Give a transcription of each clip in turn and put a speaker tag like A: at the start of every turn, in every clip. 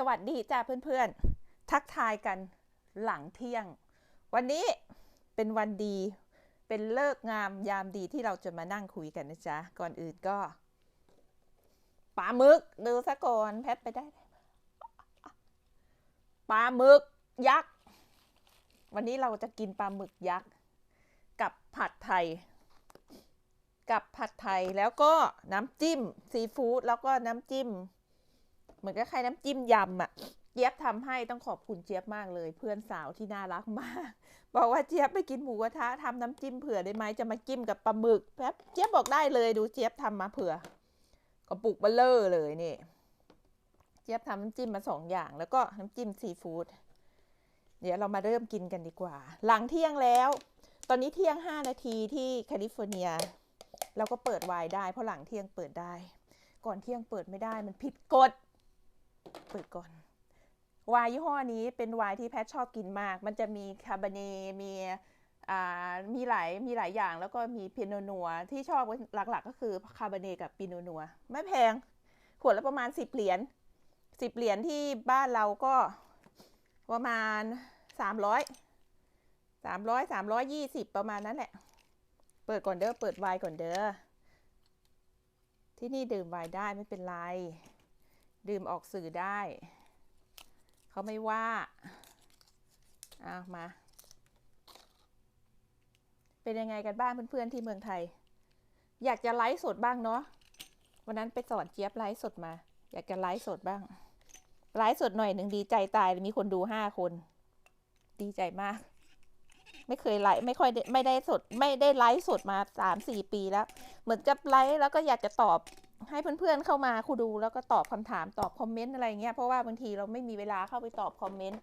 A: สวัสดีจ้าเพื่อนๆ ทักทายกันหลังเที่ยง วันนี้เป็นวันดีเป็นเลิกงามยามดีที่เราจะมานั่งคุยกันนะจ๊ะ ก่อนอื่นก็ปลาหมึกดูซะก่อนแพทไปได้ปลาหมึกยักษ์วันนี้เราจะกินปลาหมึกยักษ์กับผัดไทย กับผัดไทยแล้วก็น้ำจิ้มซีฟู้ดแล้วก็น้ำจิ้ม มือนกับใครน้ำจิ้มยำอะเจี๊ยบทำให้ต้องขอบคุณเจี๊ยบมากเลย เพื่อนสาวที่น่ารักมาก บอกว่าเจี๊ยบไปกินหมูกระทะทำน้ำจิ้มเผื่อได้ไหมจะมาจิ้มกับปลาหมึกแป๊บเจี๊ยบบอกได้เลยดูเจี๊ยบทำมาเผื่อกระปุกเบลเลอร์เลยนี่ เจี๊ยบทำน้ำจิ้มมาสองอย่าง แล้วก็น้ำจิ้มซีฟู้ดเดี๋ยวเรามาเริ่มกินกันดีกว่า หลังเที่ยงแล้ว ตอนนี้เที่ยง 5 นาทีที่แคลิฟอร์เนียเราก็เปิดไวน์ได้เพราะหลังเที่ยงเปิดได้ ก่อนเที่ยงเปิดไม่ได้มันผิดกฎ เปิดก่อนไวน์ยี่ห้อนี้เป็นไวน์ที่แพทชอบกินมาก มันจะมีคาร์บาเนมีอ่ามีหลายมีหลายอย่างแล้วก็มีพิโนนัวที่ชอบหลักๆ ก็คือคาร์บาเนกับปิโนนัวไม่แพงขวดละประมาณ10เหรียญ10เหรียญที่บ้านเราก็ประมาณ300 300 320ประมาณนั้นแหละ เปิดก่อนเด้อเปิดไวน์ก่อนเด้อที่นี่ดื่มไวน์ได้ไม่เป็นไร ดื่มออกสื่อได้ เขาไม่ว่าเอามา เป็นยังไงกันบ้างเพื่อนๆที่เมืองไทย อยากจะไลฟ์สดบ้างเนาะวันนั้นไปสอนเจี๊ยบไลฟ์สดมา อยากจะไลฟ์สดบ้างไลฟ์สดหน่อยหนึ่งดีใจตายมีคนดูห้าคน ดีใจมาก ไม่เคยไลฟ์ไม่ค่อยได้ไม่ได้สด ไม่ได้ไลฟ์สดมาสามสี่ปีแล้ว เหมือนกับไลฟ์แล้วก็อยากจะตอบ ให้เพื่อนๆเข้ามาคูดูแล้วก็ตอบคำถามตอบคอมเมนต์อะไรเงี้ยเพราะว่าบางทีเราไม่มีเวลาเข้าไปตอบคอมเมนต์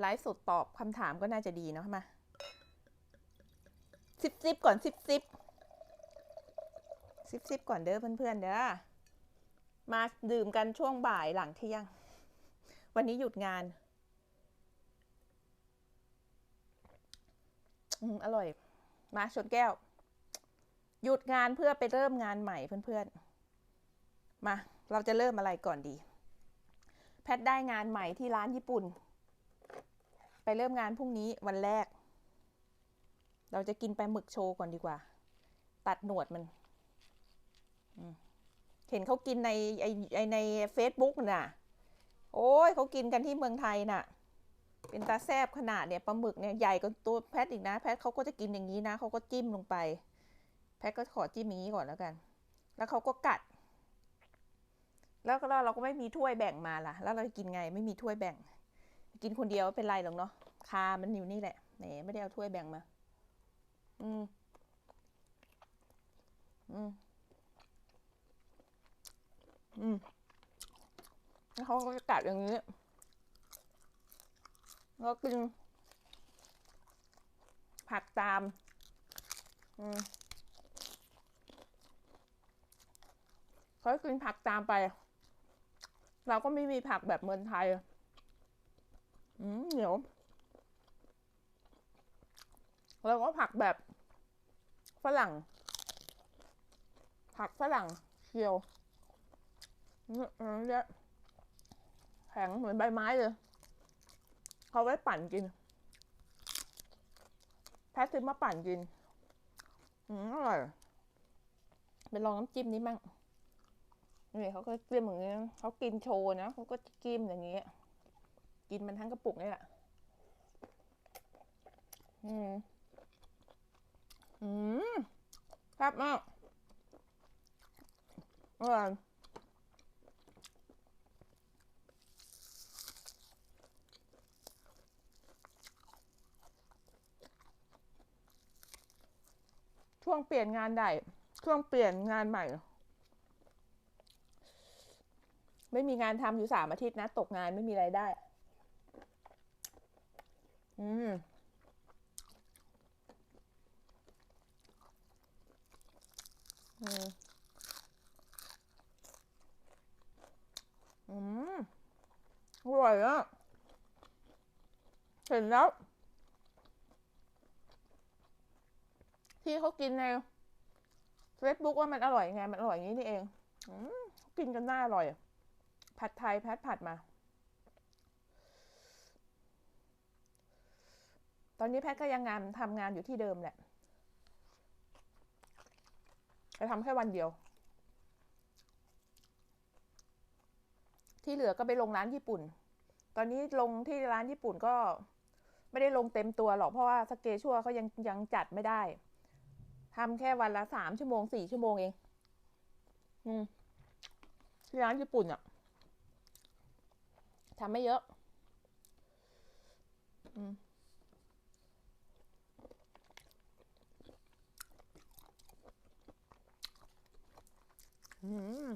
A: ไลฟ์สดตอบคำถามก็น่าจะดีเนาะมาซิปซิปก่อนซิปซิปซิปซิปก่อนเด้อเพื่อนๆเด้อมาดื่มกันช่วงบ่ายหลังเที่ยง วันนี้หยุดงานอืมอร่อย มาชนแก้ว หยุดงานเพื่อไปเริ่มงานใหม่เพื่อนๆ มา เราจะเริ่มอะไรก่อนดี แพทได้งานใหม่ที่ร้านญี่ปุ่น ไปเริ่มงานพรุ่งนี้วันแรก เราจะกินไปหมึกโชว์ก่อนดีกว่า ตัดหนวดมัน เห็นเขากินในไอไอในเฟซบุ๊กน่ะ โอ้ยเขากินกันที่เมืองไทยน่ะ เป็นตาแซบขนาดเนี่ยปลาหมึกเนี่ยใหญ่กว่าตัวแพทอีกนะ แพทเขาก็จะกินอย่างนี้นะเขาก็จิ้มลงไป ทก็ขอจิ้มอย่างนี้ก่อนแล้วกัน แล้วเขาก็กัด แล้วก็เราก็ไม่มีถ้วยแบ่งมาล่ะ แล้วเรากินไงไม่มีถ้วยแบ่ง กินคนเดียวไม่เป็นไรหรอกเนาะคามันอยู่นี่แหละแหนไม่ได้เอาถ้วยแบ่งมา อืม อืม อืมแล้วเขาก็จะกัดอย่างนี้แล้วกินผักตาม อืม เขากินผักตามไป เราก็ไม่มีผักแบบเมืองไทย อืมเหนียวแล้วก็ผักแบบฝรั่ง ผักฝรั่งเคียวเนี่อันนี้แข็งเหมือนใบไม้เลยเขาไว้ปั่นกิน แพทซื้อมาปั่นกิน อืมอร่อยไปลองน้ำจิ้มนี้มั่ง นี่เขาก็จิ้มอย่างนี้เขากินโชว์นะเขาก็จิ้มอย่างนี้ กินมันทั้งกระปุกนี่แหละ อืม อืมแซ่บมากอร่อยช่วงเปลี่ยนงานใหญ่ช่วงเปลี่ยนงานใหม่ ไม่มีงานทำอยู่สามอาทิตย์นะ ตกงานไม่มีไรายได้ อืม อืมอืมอร่อยอะเห็นแล้ว ที่เขากินในเฟซบุ๊กว่ามันอร่อยไง มันอร่อยอย่างนี้นี่เองอกินกันน่าอร่อย ผัดไทยแพทผัดมา ตอนนี้แพทก็ยังงานทำงานอยู่ที่เดิมแหละไปทำแค่วันเดียว ที่เหลือก็ไปลงร้านญี่ปุ่น ตอนนี้ลงที่ร้านญี่ปุ่นก็ไม่ได้ลงเต็มตัวหรอกเพราะว่าสเกชัวเขายังยังจัดไม่ได้ทำแค่วันละสามชั่วโมงสี่ชั่วโมงเอง อืมที่ร้านญี่ปุ่นอะ ทำไม่เยอะอืมอืม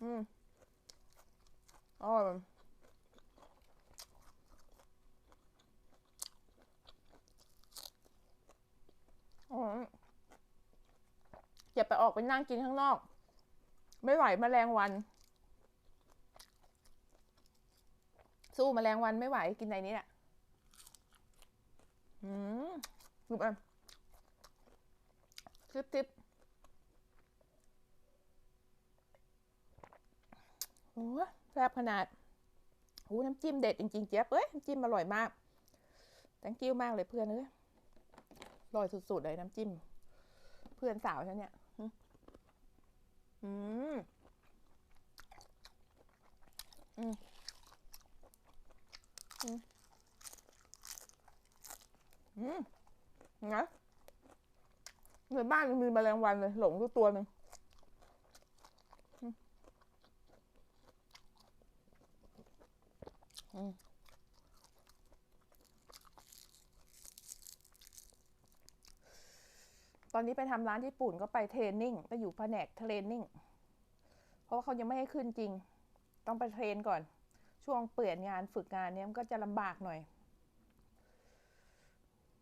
A: อืมอร่อยอร่อยอย่าไปออกไปนั่งกินข้างนอก ไม่ไหวแมลงวัน สู้แมลงวันไม่ไหวกินในนี้แหละอืมดูอะทิปทิปโอ้แซ่บขนาดโอ้น้ำจิ้มเด็ดจริงๆเจี๊ยบเอ้ยน้ำจิ้มอร่อยมาก thank you มากเลยเพื่อนเอ้ยอร่อยสุดๆเลยน้ำจิ้ม เพื่อนสาวฉันเนี่ย อืม อืม อืมนะในบ้านมีแมลงวันเลย หลงทุกตัวหนึ่งอืมตอนนี้ไปทำร้านญี่ปุ่นก็ไปเทรนนิ่งไปอยู่แผนกเทรนนิ่ง เพราะว่าเขายังไม่ให้ขึ้นจริง ต้องไปเทรนก่อน ช่วงเปลี่ยนงานฝึกงานเนี้ยมันก็จะลำบากหน่อย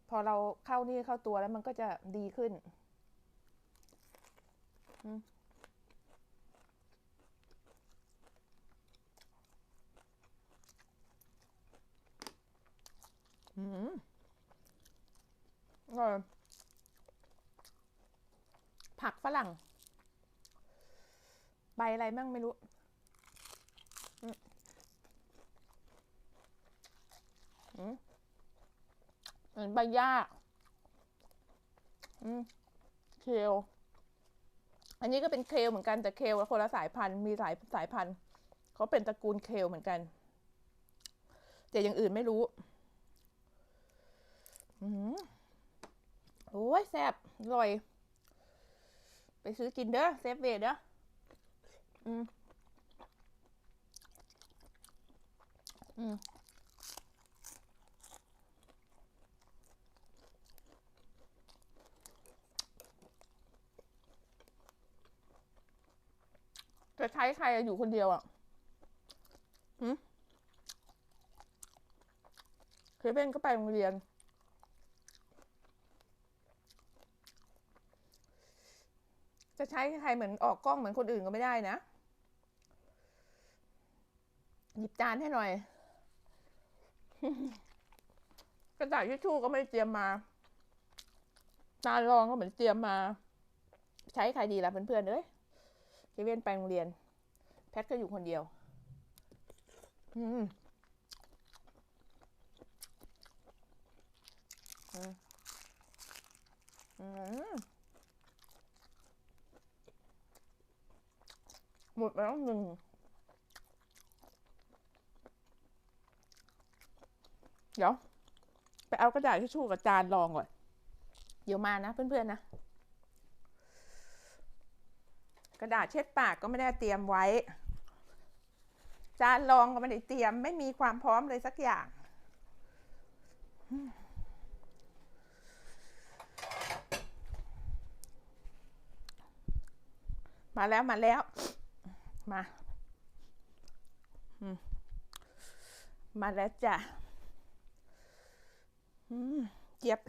A: พอเราเข้านี่เข้าตัวแล้วมันก็จะดีขึ้นอืมอืมอร่อยผักฝรั่ง ใบอะไรมั่งไม่รู้ อืมอืม เหมือนใบหญ้าเคลอันนี้ก็เป็นเคลเหมือนกันแต่เคลคนละสายพันธุ์มีหลายสายพันธุ์เขาเป็นตระกูลเคลเหมือนกัน แต่อย่างอื่นไม่รู้อืมโอ้ยแซ่บอร่อย ไปซื้อกินเด้อเซฟเวดเด้ออืม อืม จะใช้ใครอยู่คนเดียวอะหืมเคเว่นก็ไปโรงเรียน จะใช้ใครเหมือนออกกล้องเหมือนคนอื่นก็ไม่ได้นะ หยิบจานให้หน่อย กระดาษทิชชู่ก็ไม่เตรียมมา จานรองก็เหมือนเตรียมมา ใช้ใครดีล่ะเพื่อนๆเอ้ย เคเว่นไปโรงเรียน แพทก็อยู่คนเดียวอืมอืมอืมหมดไปแล้วหนึ่งเดี๋ยว ไปเอากระดาษทิชชู่กับจานรองก่อน เดี๋ยวมานะเพื่อนๆนะ กระดาษเช็ดปากก็ไม่ได้เตรียมไว้ จานรองก็ไม่ได้เตรียม ไม่มีความพร้อมเลยสักอย่าง มาแล้วมาแล้ว มา มาแล้วจ้ะเจี๊ยบ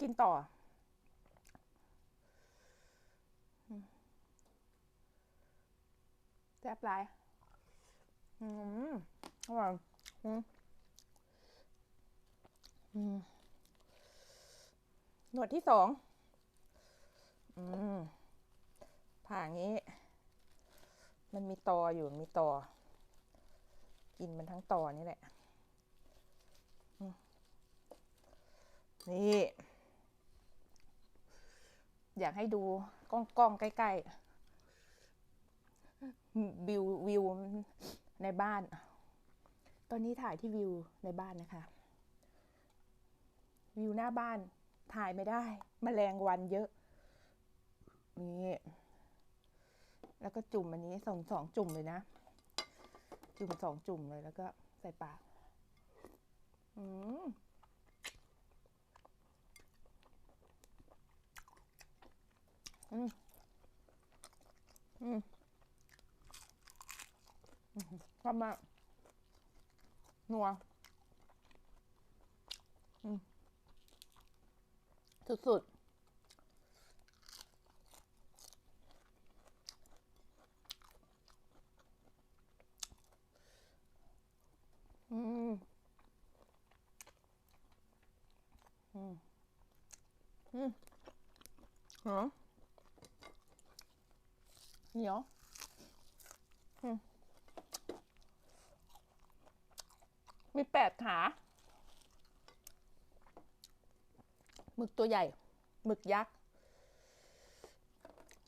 A: กินต่อ แซ่บหลาย อืมอร่อยอืมหนวดที่สอง อืม ผ่าอย่างนี้ มันมีตออยู่มีตอ กินมันทั้งตอนี่แหละ นี่ อยากให้ดูกล้องกล้องใกล้ๆวิววิวในบ้าน ตอนนี้ถ่ายที่วิวในบ้านนะคะ วิวหน้าบ้านถ่ายไม่ได้มแมลงวันเยอะนี่แล้วก็จุ่มอันนี้สองสองจุ่มเลยนะ จุ่มสองจุ่มเลยแล้วก็ใส่ปาก อืม อืมอืมชอบมากนัวอืมสุดอืม อืม อืมเหรอ เหนียวอืมมีแปดขาหมึกตัวใหญ่หมึกยักษ์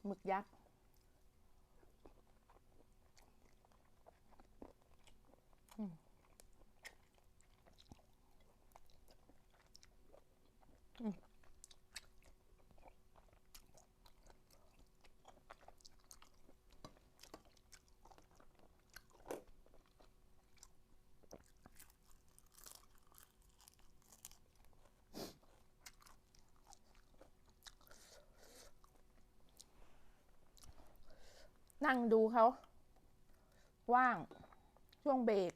A: หมึกยักษ์ นั่งดูเขาว่าง ช่วงเบรก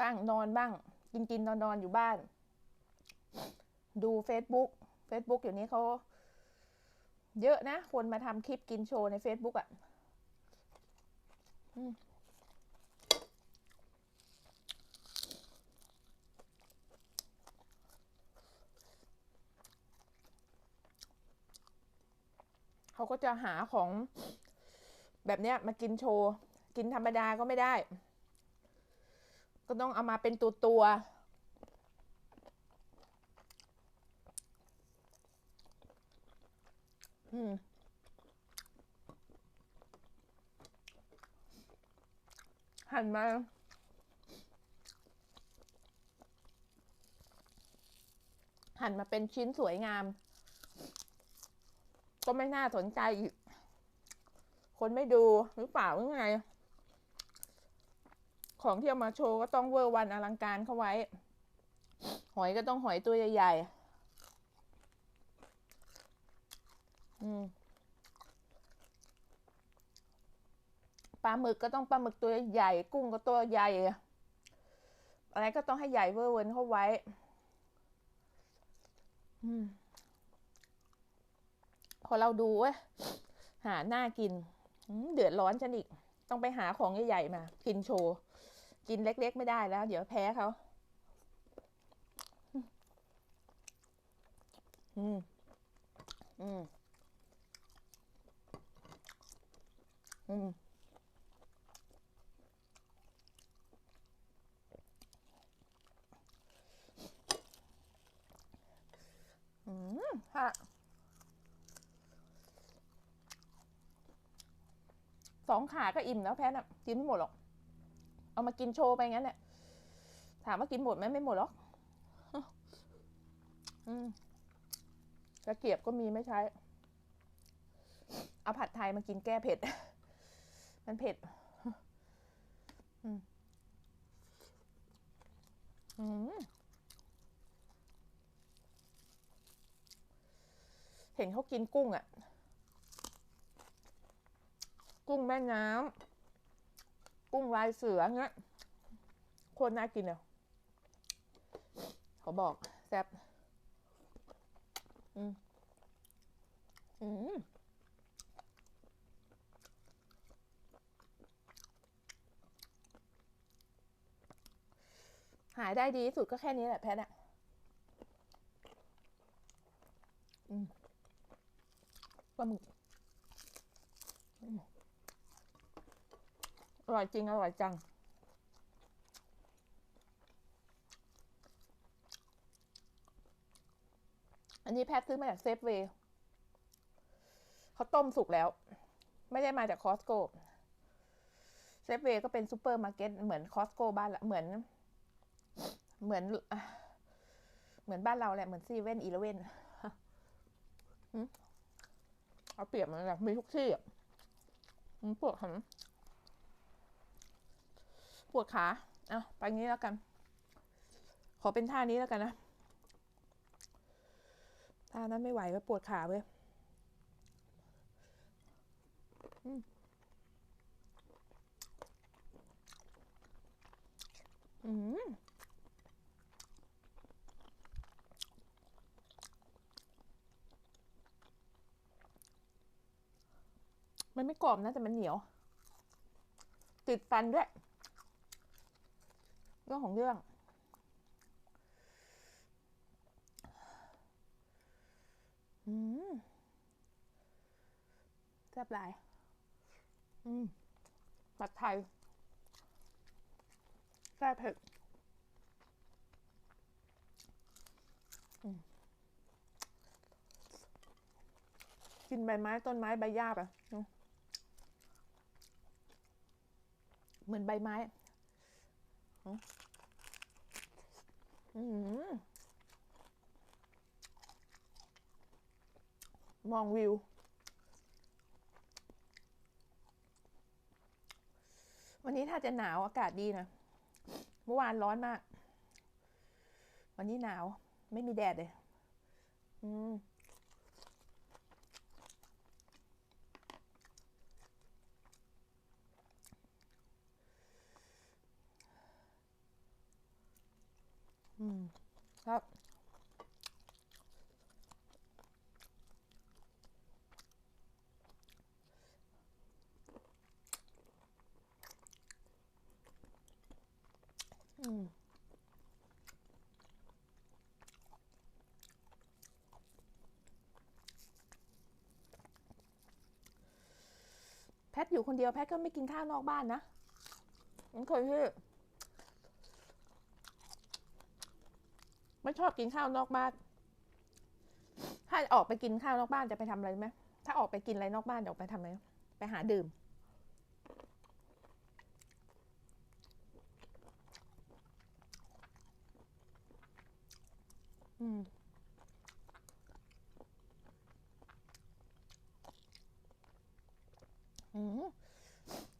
A: บ้างนอนบ้าง กินกินนอนนอนอยู่บ้าน ดู Facebook Facebook อยู่นี้เขาเยอะนะ คนมาทำคลิปกินโชว์ใน Facebook อะ่ะ เขาก็จะหาของแบบเนี้ยมากินโชว์กินธรรมดาก็ไม่ได้ ก็ต้องเอามาเป็นตัวตัวอืมหั่นมาหั่นมาเป็นชิ้นสวยงาม ก็ไม่น่าสนใจอีก คนไม่ดูหรือเปล่าหรือไง ของที่เอามาโชว์ก็ต้องเวอร์วันอลังการเข้าไว้ หอยก็ต้องหอยตัวใหญ่ๆ อืมปลาหมึกก็ต้องปลาหมึกตัวใหญ่ กุ้งก็ตัวใหญ่ อะไรก็ต้องให้ใหญ่เวอร์เวินเข้าไว้ อืม พอเราดูเว้ยหาหน้ากินเดือดร้อนฉันอีก ต้องไปหาของใหญ่ๆมา กินโชว์ กินเล็กๆไม่ได้แล้ว เดี๋ยวแพ้เขาอืม อืม อืมอืมค่ะ สองขาก็อิ่มแล้วแพทย์อะกินไม่หมดหรอก เอามากินโชว์ไปงั้นแหละถามว่ากินหมดไหมไม่หมดหรอกอืมตะเกียบก็มีไม่ใช้ เอาผัดไทยมากินแก้เผ็ด มันเผ็ด อืมอืมเห็นเขากินกุ้งอะ่ะ กุ้งแม่น้ำ กุ้งลายเสือเงี้ยคตรน่ากินเนี่ยเขาบอกแซ่บอืมอืมหายได้ดีที่สุดก็แค่นี้แหละแพทอะปลาหมึก ร่อยจริง อร่อยจัง อันนี้แพทซื้อมาจากเซฟเวย์เขาต้มสุกแล้ว ไม่ได้มาจากคอสโก้เซฟเวย์ก็เป็นซูเปอร์มาร์เก็ตเหมือนคอสโก้บ้านละเหมือน เหมือน เหมือนบ้านเราแหละ เหมือนซีเว่นอีเลเว่นเอาเปรียบมันแบบมีทุกที่อะอืมปวดขาป วดขาเอาไปงี้แล้วกัน ขอเป็นท่านี้แล้วกันนะท่านั้นไม่ไหวก็ปวดขาเว้ยอืมอืมมันไม่กรอบนะ แต่มันเหนียว ติดฟันด้วย เรื่องของเรื่อง อืมแซ่บหลาย อืมผัดไทยแซ่บเผ็ดอืมกินใบไม้ต้นไม้ใบหญ้าปะเหมือนใบไม้ มองวิว วันนี้ถ้าจะหนาวอากาศดีนะ เมื่อวานร้อนมาก วันนี้หนาว ไม่มีแดดเลย อืม อืมครับอืมแพทอยู่คนเดียวแพทก็ไม่กินข้าวนอกบ้านนะมันเคยที่ ไม่ชอบกินข้าวนอกบ้าน ถ้าออกไปกินข้าวนอกบ้านจะไปทำอะไรไหมถ้าออกไปกินอะไรนอกบ้านจะออกไปทำอะไร ไปหาดื่มอืมอืม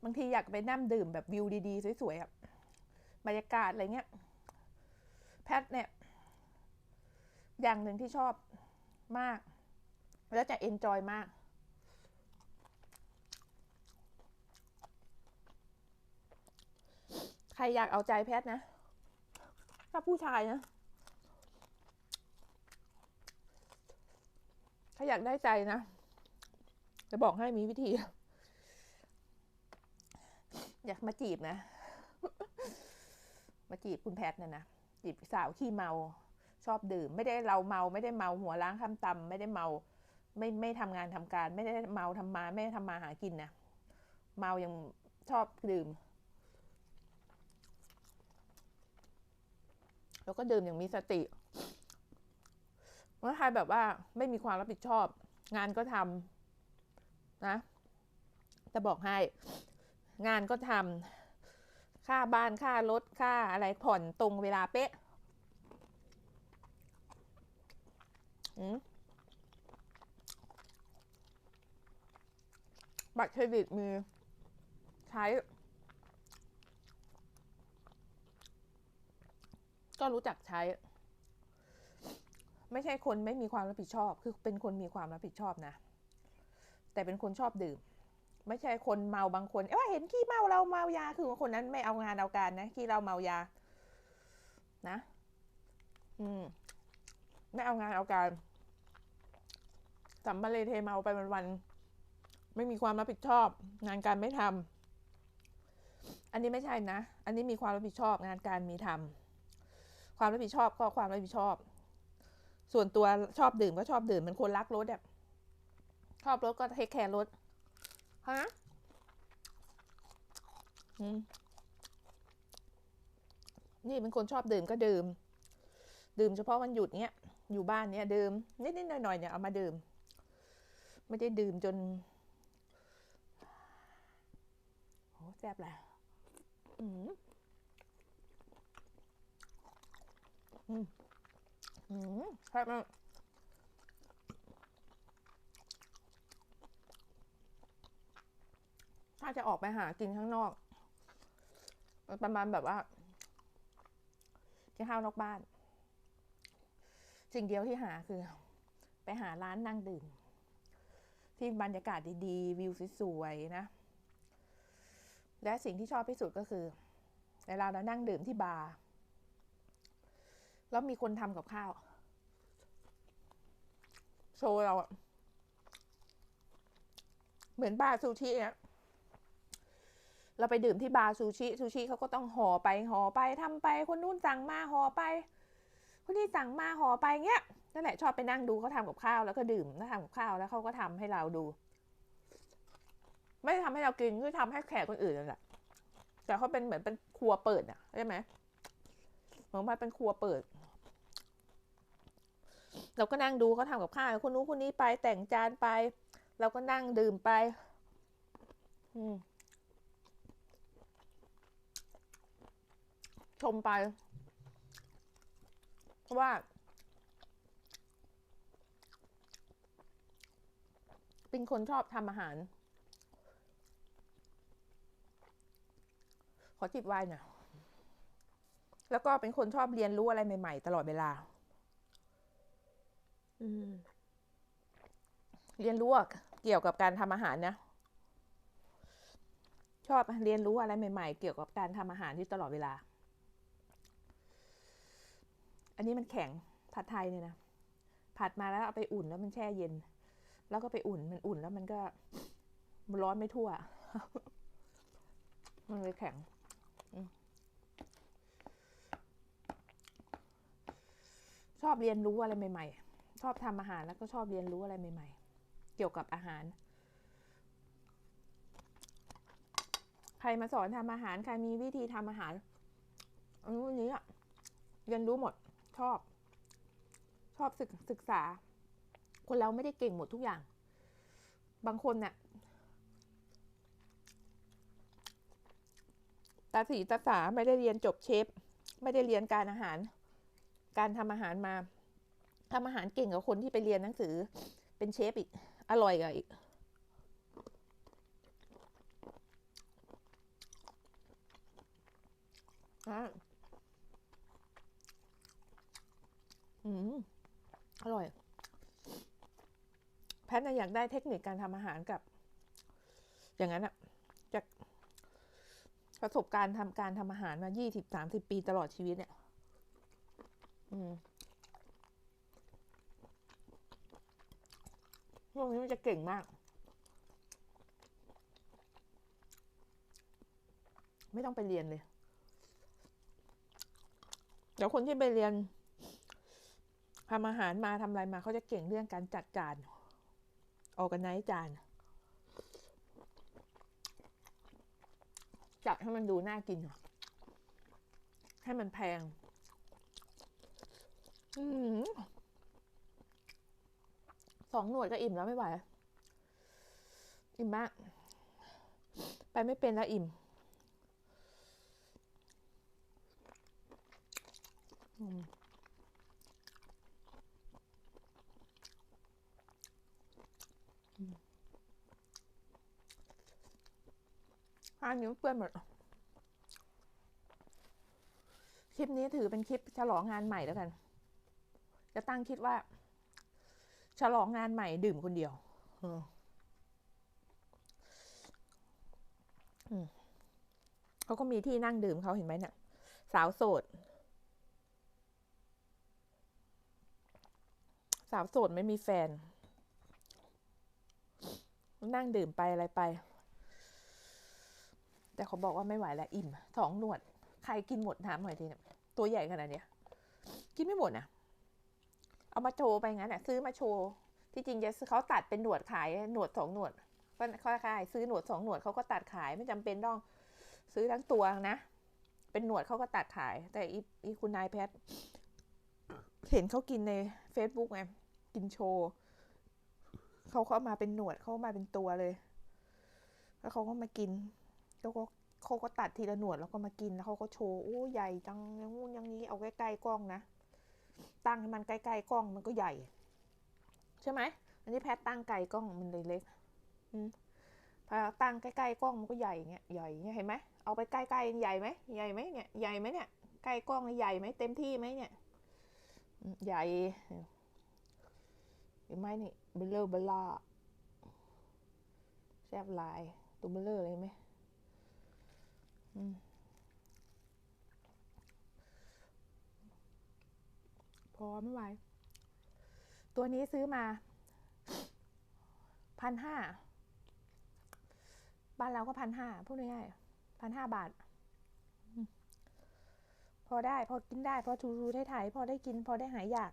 A: บางทีอยากไปนั่งดื่มแบบวิวดีๆ สวยๆอะบรรยากาศอะไรเงี้ย แพทเนี่ย อย่างหนึ่งที่ชอบมาก แล้วจะเอนจอยมาก ใครอยากเอาใจแพทนะ ถ้าผู้ชายนะถ้าอยากได้ใจนะ จะบอกให้มีวิธี อยากมาจีบนะ มาจีบคุณแพทเนี่ยนะ จีบสาวขี้เมา ชอบดื่ม ไม่ได้เราเมาไม่ได้เมาหัวล้างคำตำไม่ได้เมา ไม่ไม่ทำงานทำการ ไม่ได้เมาทำมา ไม่ได้ทำมาหากินนะเมายังชอบดื่ม แล้วก็ดื่มอย่างมีสติว่าใครแบบว่าไม่มีความรับผิดชอบ งานก็ทำนะจะบอกให้ งานก็ทำค่าบ้านค่ารถค่าอะไรผ่อนตรงเวลาเป๊ะอืม บัตรเครดิตมีใช้ ก็รู้จักใช้ ไม่ใช่คนไม่มีความรับผิดชอบ คือเป็นคนมีความรับผิดชอบนะ แต่เป็นคนชอบดื่ม ไม่ใช่คนเมาบางคน เอ้ยเห็นขี้เมาเราเมายา คือคนนั้นไม่เอางานเอาการนะขี้เราเมายา นะ อืม ไม่เอางานเอาการสัมมาเลเทเมาไปวันๆไม่มีความรับผิดชอบ งานการไม่ทำอันนี้ไม่ใช่นะ อันนี้มีความรับผิดชอบงานการมีทำความรับผิดชอบก็ความรับผิดชอบ ส่วนตัวชอบดื่มก็ชอบดื่มเป็นคนรักรถอะชอบรถก็เทคแคร์รถฮะนี่เป็นคนชอบดื่มก็ดื่ม ดื่มเฉพาะวันหยุดเนี้ย อยู่บ้านเนี้ยดื่มนิดๆหน่อยๆเนี่ยเอามาดื่ม ไม่ได้ดื่มจนโหแซ่บแหละอืมอืมอืมแซ่บมากถ้าจะออกไปหากินข้างนอก ประมาณแบบว่ากินข้าวนอกบ้าน สิ่งเดียวที่หาคือ ไปหาร้านนั่งดื่ม ที่บรรยากาศดีๆ วิวสวยๆนะ และสิ่งที่ชอบที่สุดก็คือ เวลาเรานั่งดื่มที่บาร์แล้วมีคนทำกับข้าว โชว์เราอะเหมือนบาร์ซูชิเนี่ยเราไปดื่มที่บาร์ซูชิซูชิเขาก็ต้องห่อไปห่อไปทำไปคนนู้นสั่งมาห่อไป คนนี้สั่งมาห่อไปเงี้ยนั่นแหละชอบไปนั่งดูเขาทำกับข้าวแล้วก็ดื่มแล้วทำกับข้าวแล้วเขาก็ทำให้เราดู ไม่ได้ทำให้เรากินคือทำให้แขกคนอื่นนั่นแหละแต่เขาเป็นเหมือนเป็นครัวเปิดอะใช่ไหมเหมือนมาเป็นครัวเปิดเราก็นั่งดูเขาทำกับข้าวคนนู้นคนนี้ไปแต่งจานไป เราก็นั่งดื่มไปอืมชมไป เพราะว่า เป็นคนชอบทำอาหาร ขอจิบไวน์หน่อยแล้วก็เป็นคนชอบเรียนรู้อะไรใหม่ ๆ ตลอดเวลา อืมเรียนรู้เกี่ยวกับการทำอาหารนะ ชอบเรียนรู้อะไรใหม่ ๆ เกี่ยวกับการทำอาหารที่ตลอดเวลา อันนี้มันแข็งผัดไทยเนี่ยนะผัดมาแล้วเอาไปอุ่นแล้วมันแช่เย็น แล้วก็ไปอุ่นมันอุ่นแล้วมันก็มันร้อนไม่ทั่ว มันเลยแข็งชอบเรียนรู้อะไรใหม่ๆ ชอบทำอาหารแล้วก็ชอบเรียนรู้อะไรใหม่ๆ เกี่ยวกับอาหาร ใครมาสอนทำอาหาร ใครมีวิธีทำอาหารอันนู้นนี้อะเรียนรู้หมด ชอบ ชอบศึกศึกษา คนเราไม่ได้เก่งหมดทุกอย่าง บางคนเนี่ยตาสีตาสาไม่ได้เรียนจบเชฟไม่ได้เรียนการอาหาร การทำอาหารมาทำอาหารเก่งกว่าคนที่ไปเรียนหนังสือ เป็นเชฟอีก อร่อยกว่าอีกอะ อืมอร่อย แพทย์นะอยากได้เทคนิคการทำอาหารกับ อย่างนั้นอะจากประสบการณ์ทำการทำอาหารมายี่สิบสามสิบปีตลอดชีวิตเนี่ย อืมพวกนี้มันจะเก่งมาก ไม่ต้องไปเรียนเลย เดี๋ยวคนที่ไปเรียน ทำอาหารมาทำอะไรมาเขาจะเก่งเรื่องการจัดจานออกกันไนจานจัดให้มันดูน่ากิน ให้มันแพงอสองหน่วยก็อิ่มแล้วไม่ไหว อิ่มมาก ไปไม่เป็นแล้วอิ่ม อืม อันนี้เปื้อนหมดคลิปนี้ถือเป็นคลิปฉลองงานใหม่แล้วกัน จะตั้งคิดว่า ฉลองงานใหม่ดื่มคนเดียวเขาก็มีที่นั่งดื่มเขาเห็นไหมเนี่ยสาวโสด สาวโสดไม่มีแฟน นั่งดื่มไปอะไรไป แต่เขาบอกว่าไม่ไหวแล้วอิ่มสองหนวด ใครกินหมดน้ำหน่อยทีเนี่ยตัวใหญ่ขนาดเนี้ยกินไม่หมดนะเอามาโชว์ไปงั้นอะ ซื้อมาโชว์ที่จริงจะเขาตัดเป็นหนวดขายหนวดสองหนวดก็เขาขายซื้อหนวดสองหนวดเขาก็ตัดขายไม่จำเป็นต้องซื้อทั้งตัวนะ เป็นหนวดเขาก็ตัดขาย แต่อีอคุณนายแพทเห็นเขากินใน Facebook ไงกินโชว์เขาเข้ามาเป็นหนวดเขามาเป็นตัวเลย แล้วเขาก็มากิน แล้วก็เขาก็ตัดทีละหนวดแล้วก็มากินแล้วเขาก็โชว์โอ้ใหญ่จังยังงูยังนี้เอาใกล้ๆกล้องนะตั้งให้มันใกล้ๆกล้องมันก็ใหญ่ ใช่ไหมอันนี้แพทตั้งไกลกล้องมันเลยเล็กอืมพอตั้งใกล้ๆกล้องมันก็ใหญ่เงี้ยใหญ่เงี้ยเห็นไหมเอาไปใกล้ๆใหญ่ไหมใหญ่ไหมเนี่ยใหญ่ไหมเนี่ยใกล้กล้องใหญ่ไหมเต็มที่ไหมเนี่ยใหญ่เห็นไหมนี่เบลเลอร์เบลล่าแซบลายตัวเบลเลอร์เลยไหม พอไม่ไหว ตัวนี้ซื้อมาพันห้าบ้านเราก็พันห้าพูดง่ายๆพันห้าบาทอพอได้ พอกินได้ พอทูทูไทยพอได้กิน พอได้หายอยาก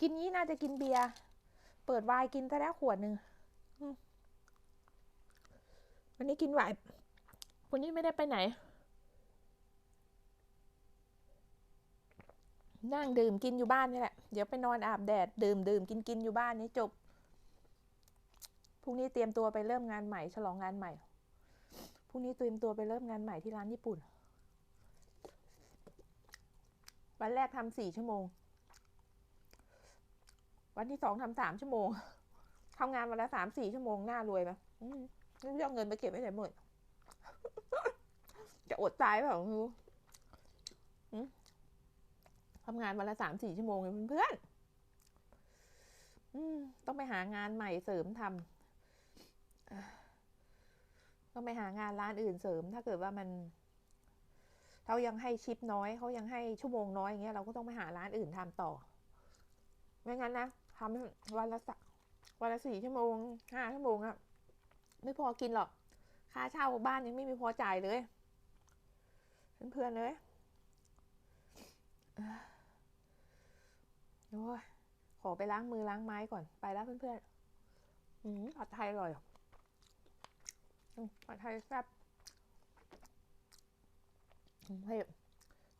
A: กินนี้น่าจะกินเบียร์ เปิดไวน์กินซะแล้วขวดหนึ่ง วันนี้กินไววันนี้ไม่ได้ไปไหน นั่งดื่มกินอยู่บ้านนี่แหละ เดี๋ยวไปนอนอาบแดด ดื่มดื่มกินกินอยู่บ้านนี้จบ พรุ่งนี้เตรียมตัวไปเริ่มงานใหม่ ฉลองงานใหม่ พรุ่งนี้เตรียมตัวไปเริ่มงานใหม่ที่ร้านญี่ปุ่น วันแรกทำสี่ชั่วโมง วันที่สองทำสามชั่วโมงทำงานวันละสามสี่ชั่วโมงหน่ารวยไห มอืมไม่รู้จะเอาเงินไปเก็บไว้ไหนหมด จะอดตายเปล่าไม่รู้ทำงานวันละสามสี่ชั่วโมงเลยเพื่อนๆต้องไปหางานใหม่เสริมทำต้องไปหางานร้านอื่นเสริม ถ้าเกิดว่ามันเขายังให้ชิปน้อยเขายังให้ชั่วโมงน้อยอย่างเงี้ยเราก็ต้องไปหาร้านอื่นทำต่อไม่งั้นนะทำวันละสักวันละสี่ชั่วโมงห้าชั่วโมงอะ ไม่พอกินหรอก ค่าเช่าบ้านยังไม่มีพอจ่ายเลย เพื่อนๆเลยเอ้อโอ้ยขอไปล้างมือล้างไม้ก่อน ไปแล้วเพื่อนๆอืมผัดไทยอร่อยผัดไทยแซ่บอืมเฮ้ย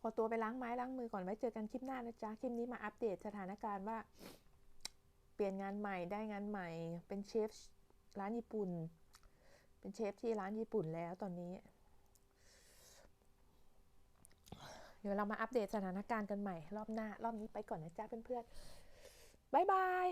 A: ขอตัวไปล้างไม้ล้างมือก่อนไว้เจอกันคลิปหน้านะจ๊ะ คลิปนี้มาอัปเดตสถานการณ์ว่า เปลี่ยนงานใหม่ได้งานใหม่เป็นเชฟร้านญี่ปุ่น เป็นเชฟที่ร้านญี่ปุ่นแล้วตอนนี้ เดี๋ยวเรามาอัปเดตสถานการณ์กันใหม่ รอบหน้า รอบนี้ไปก่อนนะจ๊ะเพื่อนๆบ๊ายบาย